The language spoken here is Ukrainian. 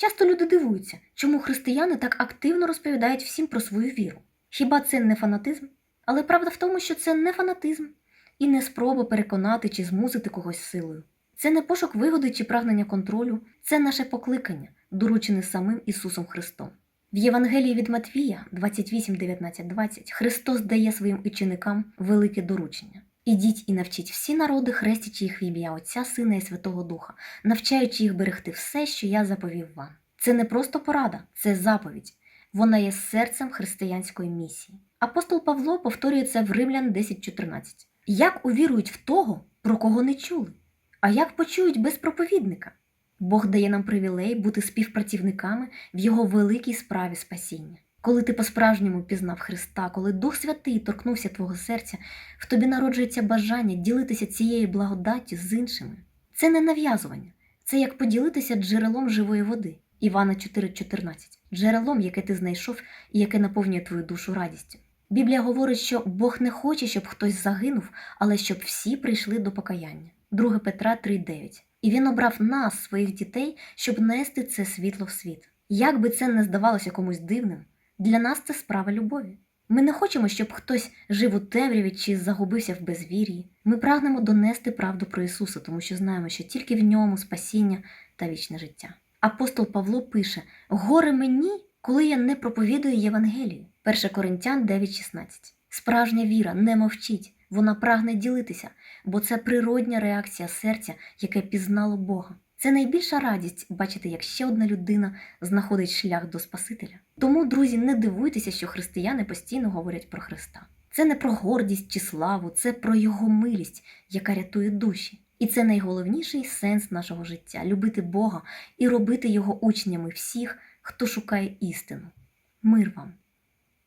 Часто люди дивуються, чому християни так активно розповідають всім про свою віру. Хіба це не фанатизм? Але правда в тому, що це не фанатизм і не спроба переконати чи змусити когось силою. Це не пошук вигоди чи прагнення контролю, це наше покликання, доручене самим Ісусом Христом. В Євангелії від Матвія 28, 19, 20 Христос дає своїм ученикам велике доручення. Ідіть і навчіть всі народи, хрестячи їх в ім'я Отця, Сина і Святого Духа, навчаючи їх берегти все, що я заповів вам. Це не просто порада, це заповідь. Вона є серцем християнської місії. Апостол Павло повторює це в Римлян 10.14. Як увірують в того, про кого не чули? А як почують без проповідника? Бог дає нам привілей бути співпрацівниками в його великій справі спасіння. Коли ти по-справжньому пізнав Христа, коли Дух Святий торкнувся твого серця, в тобі народжується бажання ділитися цією благодаттю з іншими. Це не нав'язування, це як поділитися джерелом живої води. Івана 4,14. джерелом, яке ти знайшов і яке наповнює твою душу радістю. Біблія говорить, що Бог не хоче, щоб хтось загинув, але щоб всі прийшли до покаяння. 2 Петра 3,9. І він обрав нас, своїх дітей, щоб нести це світло в світ. Як би це не здавалося комусь дивним, для нас це справа любові. Ми не хочемо, щоб хтось жив у темряві чи загубився в безвір'ї. Ми прагнемо донести правду про Ісуса, тому що знаємо, що тільки в ньому спасіння та вічне життя. Апостол Павло пише: Горе мені, коли я не проповідую Євангелію. 1 Коринтян 9,16. Справжня віра не мовчить, вона прагне ділитися, бо це природня реакція серця, яке пізнало Бога. Це найбільша радість бачити, як ще одна людина знаходить шлях до Спасителя. Тому, друзі, не дивуйтеся, що християни постійно говорять про Христа. Це не про гордість чи славу, це про Його милість, яка рятує душі. І це найголовніший сенс нашого життя любити Бога і робити Його учнями всіх, хто шукає істину. Мир вам!